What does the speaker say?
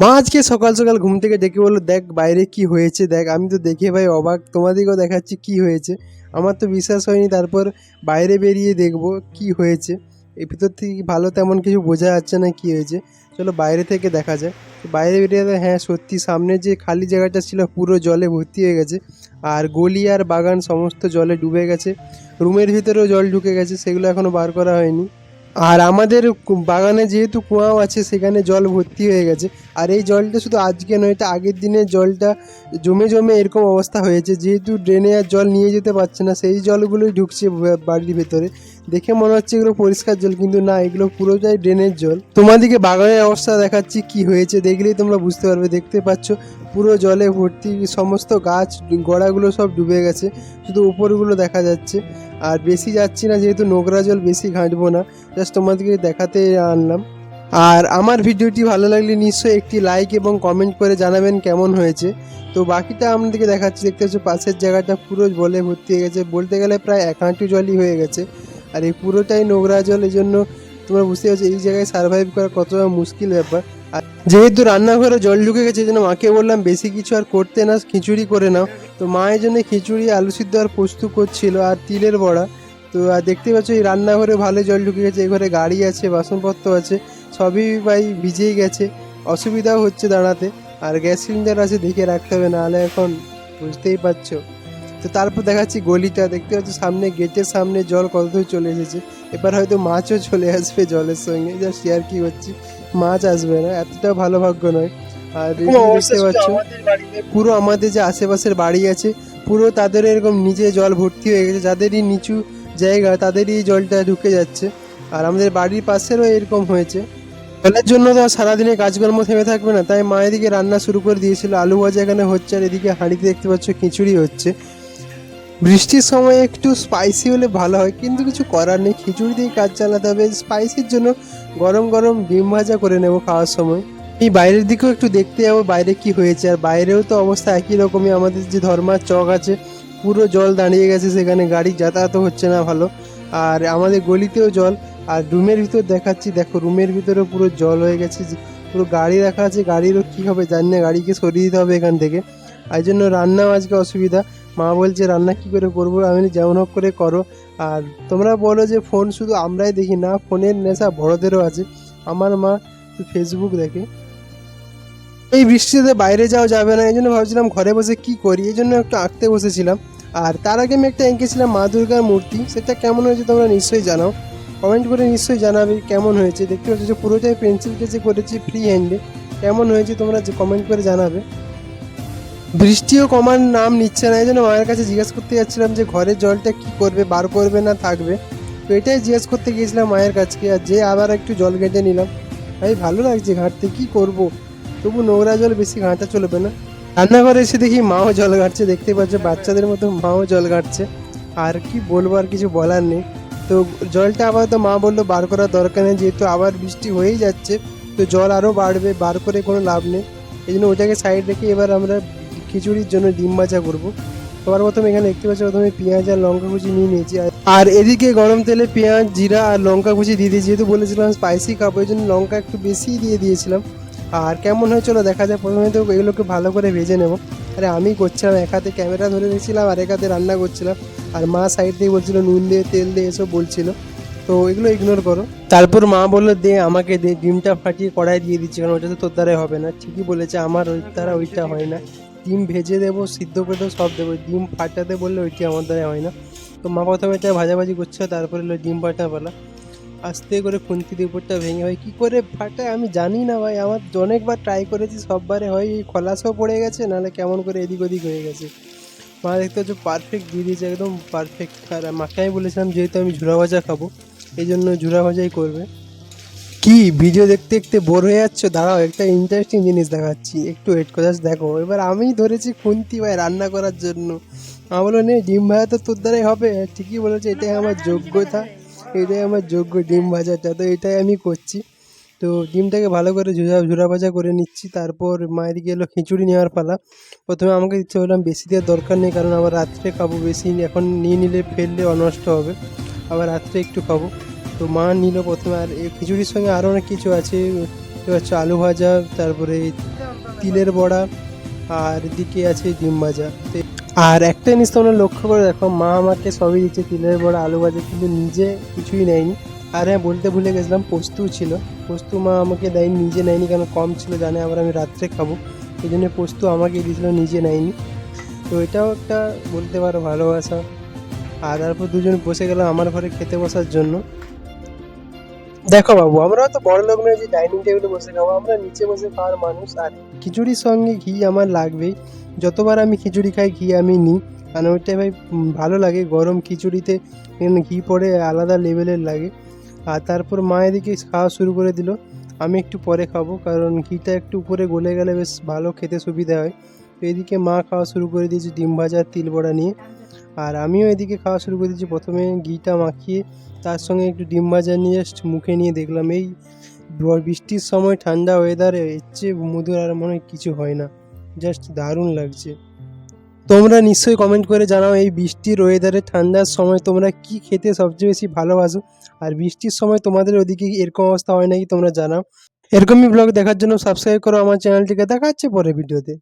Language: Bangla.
মা আজকে সকাল সকাল ঘুম থেকে ডেকে বলল, দেখ বাইরে কি হয়েছে, দেখ। আমি তো দেখে ভাই অবাক, তোমাদেরকেও দেখাচ্ছি কি হয়েছে। আমার তো বিশ্বাস হয়নি, তারপর বাইরে বেরিয়ে দেখব কি হয়েছে। এই ভিতর থেকে ভালো তেমন কিছু বোঝা যাচ্ছে না কি হয়েছে। চলো বাইরে থেকে দেখা যায় বাইরে বেরিয়ে হ্যাঁ সত্যি সামনে যে খালি জায়গাটা ছিল পুরো জলে ভর্তি হয়ে গেছে। আর গলি আর বাগান সমস্ত জলে ডুবে গেছে। রুমের ভিতরেও জল ঢুকে গেছে, সেগুলো এখনও বার করা হয়নি। আর আমাদের বাগানে যেহেতু কুয়াও আছে, সেখানে জল ভর্তি হয়ে গেছে। আর এই জলটা শুধু আজকে নয়, এটা আগের দিনের জলটা জমে জমে এরকম অবস্থা হয়েছে। যেহেতু ড্রেনে আর জল নিয়ে যেতে পারছে না, সেই জলগুলোই ঢুকছে বাড়ির ভেতরে। দেখে মনে হচ্ছে এগুলো পরিষ্কার জল, কিন্তু না, এগুলো পুরোটাই ড্রেনের জল। তোমাদেরকে বাগানের অবস্থা দেখাচ্ছি, কি হয়েছে দেখলেই তোমরা বুঝতে পারবে, দেখতে পাচ্ছ। পুরো জলে ভর্তি সমস্ত গাছ, গোড়াগুলো সব ডুবে গেছে। শুধু উপরগুলো দেখা যাচ্ছে। আর বেশি যাচ্ছি না, যেহেতু নোংরা জল বেশি ঘাঁটবো না। জাস্ট তোমাদেরকে দেখাতে আনলাম। আর আমার ভিডিওটি ভালো লাগলে নিশ্চয়ই একটি লাইক এবং কমেন্ট করে জানাবেন কেমন হয়েছে। তো বাকিটা আপনাদেরকে দেখাচ্ছি। দেখতে পাচ্ছি, পাশের জায়গাটা পুরো জলে ভর্তি হয়ে গেছে। বলতে গেলে প্রায় এক হাঁটু জলই হয়ে গেছে। আর এই পুরোটাই নোংরা জল এই জন্য তোমরা বুঝতে পারছ, এই জায়গায় সার্ভাইভ করা কতটা মুশকিল ব্যাপার। আর যেহেতু রান্নাঘরে জল ঢুকে গেছে জন্য মাকে বললাম, বেশি কিছু আর করতে না, খিচুড়ি করে নাও। তো মা এই জন্য খিচুড়ি, আলু সিদ্ধ আর পোস্ত করছিল, আর তিলের বড়া। তো, আর দেখতে পাচ্ছ, এই রান্নাঘরে ভালো জল ঢুকে গেছে, এই ঘরে গাড়ি আছে, বাসনপত্র আছে, সবই ভাই ভিজেই গেছে। অসুবিধাও হচ্ছে দাঁড়াতে, আর গ্যাস সিলিন্ডার আছে, দেখে রাখতে হবে, নাহলে এখন বুঝতেই পারছ। তো তারপর দেখাচ্ছি গলিটা দেখতে পাচ্ছ সামনে গেটের সামনে জল কত দূর চলে এসেছে। এবার হয়তো মাছও চলে আসবে জলের সঙ্গে। যা শেয়ার কি করছি মাছ আসবে না এতটা ভালো ভাগ্য নয়। আর দেখতে পাচ্ছ পুরো আমাদের যে আশেপাশের বাড়ি আছে পুরো তাদের এরকম নিজে জল ভর্তি হয়ে গেছে যাদেরই নিচু জায়গা তাদেরই জলটা ঢুকে যাচ্ছে। আর আমাদের বাড়ির পাশেরও এরকম হয়েছে। জলের জন্য তো সারাদিনে কাজকর্ম থেমে থাকবে না তাই মা এদিকে রান্না শুরু করে দিয়েছিল। আলু ভাজা এখানে হচ্ছে আর এদিকে হাঁড়িতে দেখতে পাচ্ছ খিচুড়ি হচ্ছে। বৃষ্টির সময় একটু স্পাইসি হলে ভালো হয়, কিন্তু কিছু করার নেই। খিচুড়ি দিয়ে কাজ চালাতে হবে। স্পাইসির জন্য গরম গরম ডিম ভাজা করে নেব খাওয়ার সময়। এই বাইরের দিকেও একটু দেখতে যাব বাইরে কি হয়েছে। আর বাইরেও তো অবস্থা একই রকমই। আমাদের যে ধর্মার চক আছে, পুরো জল দাঁড়িয়ে গেছে সেখানে। গাড়ি যাতায়াতও হচ্ছে না ভালো। আর আমাদের গলিতেও জল। আর রুমের ভিতর দেখাচ্ছি, দেখো রুমের ভিতরে পুরো জল হয়ে গেছে। পুরো গাড়ি রাখা আছে। গাড়িরও কী হবে জানি না। গাড়িকে সরিয়ে দিতে হবে এখান থেকে। আর জন্য রান্নাও আজকে অসুবিধা। মা বলছে, রান্না কি করে করব? আমি যেমন হোক করে করো। আর তোমরা বলো যে, ফোন শুধু আমরাই দেখি না, ফোনের নেশা বড়দেরও আছে। আমার মা ফেসবুক দেখে। এই বৃষ্টিতে বাইরে যাওয়া যাবে না এই জন্য ভাবছিলাম ঘরে বসে কি করি? এই জন্য একটু আঁকতে বসেছিলাম। আর তার আগে আমি একটা এঁকেছিলাম মা দুর্গার মূর্তি। সেটা কেমন হয়েছে তোমরা নিশ্চয়ই জানাও। কমেন্ট করে নিশ্চয়ই জানাবে কেমন হয়েছে। দেখতে পাচ্ছ যে পুরোটাই পেন্সিল কেসে করেছি ফ্রি হ্যান্ডে কেমন হয়েছে তোমরা কমেন্ট করে জানাবে। বৃষ্টিও কমার নাম নিচ্ছে না এই জন্য মায়ের কাছে জিজ্ঞেস করতে যাচ্ছিলাম যে ঘরের জলটা কি করবে, বার করবে না, থাকবে। তো এটাই জিজ্ঞেস করতে গিয়েছিলাম মায়ের কাছকে আর যে আবার একটু জল ঘেঁটে নিলাম। ভাই, ভালো লাগছে ঘাঁটতে, কি করব? তবু নোংরা জল বেশি ঘাঁটা চলবে না। রান্নাঘরে এসে দেখি মাও জল ঘাটছে, দেখতে পাচ্ছ বাচ্চাদের মতো মাও জল ঘাটছে। আর কি বলব, আর কিছু বলার নেই। তো জলটা আবার তো মা বলল বার করার দরকার নেই, যেহেতু আবার বৃষ্টি হয়েই যাচ্ছে, তো জল আরও বাড়বে, বার করে কোনো লাভ নেই। এই জন্য ওটাকে সাইড রেখে এবার আমরা খিচুড়ির জন্য ডিম ভাজা করব। সবার প্রথমে এখানে দেখতে পাচ্ছ, প্রথমে পেঁয়াজ আর লঙ্কা কুচি নিয়ে নিয়েছি। আর- এদিকে গরম তেলে পেঁয়াজ, জিরা আর লঙ্কা কুচি দিয়ে দিয়েছি। যেহেতু বলেছিলাম স্পাইসি খাব ওই জন্য লঙ্কা একটু বেশি দিয়ে দিয়েছিলাম। আর কেমন হয় চলো দেখা যায় প্রথমে তো এগুলোকে ভালো করে ভেজে নেব। আরে আমি করছিলাম, এক হাতে ক্যামেরা ধরে রেখেছিলাম আর এক হাতে রান্না করছিলাম। আর মা সাইড দিয়ে বলছিল, নুন দিয়ে তেল দিয়ে এসব বলছিল। তো এগুলো ইগনোর করো। তারপর মা বলল, দে আমাকে দে, ডিমটা ফাটিয়ে কড়াই দিয়ে দিচ্ছি, কারণ ওটা তো তোর দ্বারাই হবে না। ঠিকই বলেছে, আমার ওই দ্বারা ওইটা হয় না। ডিম ভেজে দেবো, সিদ্ধ করে দেবো, সব দেবো। ডিম ফাটাতে বললে ওইটি আমার দ্বারা হয় না। তো মা প্রথমে এটা ভাজাভাজি করছে, তারপরে হলো ডিম ফাটা বলা। আস্তে করে খুন্তি দিয়ে উপরটা ভেঙে হয়। কী করে ফাটায় আমি জানি না ভাই, আমার অনেকবার ট্রাই করেছি, সববারে হয়, এই খলাসও পড়ে গেছে, নাহলে কেমন করে এদিক ওদিক হয়ে গেছে। মা দেখতে হচ্ছে পারফেক্ট দিয়ে দিয়েছে, একদম পারফেক্ট আর মাকে আমি বলেছিলাম, যেহেতু আমি ঝুরা ভাজা খাব, এই জন্য ঝুরা ভাজাই করবে। কি ভিডিও দেখতে দেখতে বোর হয়ে যাচ্ছ? দাঁড়াও, একটা ইন্টারেস্টিং জিনিস দেখাচ্ছি। একটু ওয়েট করে দেখো। এবার আমি ধরেছি খুন্তি ভাই রান্না করার জন্য। আমি বলো নে, ডিম ভাজা তো তোর দ্বারাই হবে। ঠিকই বলেছে, এটাই আমার যোগ্যতা। এটাই আমার যোগ্য ডিম ভাজাটা। তো এটাই আমি করছি। তো ডিমটাকে ভালো করে ঝুরা ঝুরা ভাজা করে নিচ্ছি। তারপর মায়ের এলো খিচুড়ি নেওয়ার পালা। প্রথমে আমাকে দিতে বললাম বেশি দেওয়ার দরকার নেই, কারণ আবার রাত্রে খাব বেশি। এখন নিয়ে নিলে, ফেললে অনষ্ট হবে। আবার রাত্রে একটু খাব। তো মা নিল প্রথমে, আর এই খিচুড়ির সঙ্গে আরও অনেক কিছু আছে। পাচ্ছ আলু ভাজা, তারপরে তিলের বড়া, আর এদিকে আছে ডিম ভাজা। আর একটা জিনিস তোমরা লক্ষ্য করে দেখো, মা আমাকে সবই দিচ্ছে, তিলের বড়া, আলু ভাজা, কিন্তু নিজে কিছুই নেয়নি। আর হ্যাঁ বলতে ভুলে গেছিলাম পোস্তও ছিল। পোস্ত মা আমাকে দেয়নি, নিজে নেয়নি কারণ কম ছিল জানে, আবার আমি রাত্রে খাব। এই জন্য পোস্ত আমাকে দিয়েছিল, নিজে নেয়নি। তো এটাও একটা বলতে পারো ভালোবাসা। আর তারপর দুজন বসে গেলাম আমার ঘরে খেতে বসার জন্য। দেখো বাবু, আমরা তো বড় লোক নয় যে ডাইনিং টেবিলে বসে খাব, আমরা নিচে বসে খাওয়ার মানুষ, আর খিচুড়ির সঙ্গে ঘি আমার লাগবেই। যতবার আমি খিচুড়ি খাই, ঘি আমি নিই। কারণ ওইটাই ভাই ভালো লাগে, গরম খিচুড়িতে ঘি পড়ে আলাদা লেভেলের লাগে। আর তারপর মা এদিকে খাওয়া শুরু করে দিল, আমি একটু পরে খাব, কারণ ঘিটা একটু উপরে গলে গেলে বেশ ভালো খেতে সুবিধা হয়। এদিকে মা খাওয়া শুরু করে দিয়েছে, ডিম ভাজা তিল বড়া নিয়ে। আর আমিও এদিকে খাওয়া শুরু করে দিয়েছি। প্রথমে ঘিটা মাখিয়ে, তার সঙ্গে একটু ডিম ভাজা নিয়ে just মুখে নিয়ে দেখলাম, এই বৃষ্টির সময় ঠান্ডা ওয়েদারে এর চেয়ে মধুর আর মনে কিছু হয় না। জাস্ট দারুণ লাগছে। তোমরা নিশ্চয়ই কমেন্ট করে জানাও, এই বৃষ্টির ওয়েদারে ঠান্ডার সময় তোমরা কি খেতে সবচেয়ে বেশি ভালোবাসো? আর বৃষ্টির সময় তোমাদের ওদিকে এরকম অবস্থা হয় নাকি তোমরা জানাও। এরকমই ব্লগ দেখার জন্য সাবস্ক্রাইব করো আমার চ্যানেলটিকে দেখা হচ্ছে পরের ভিডিওতে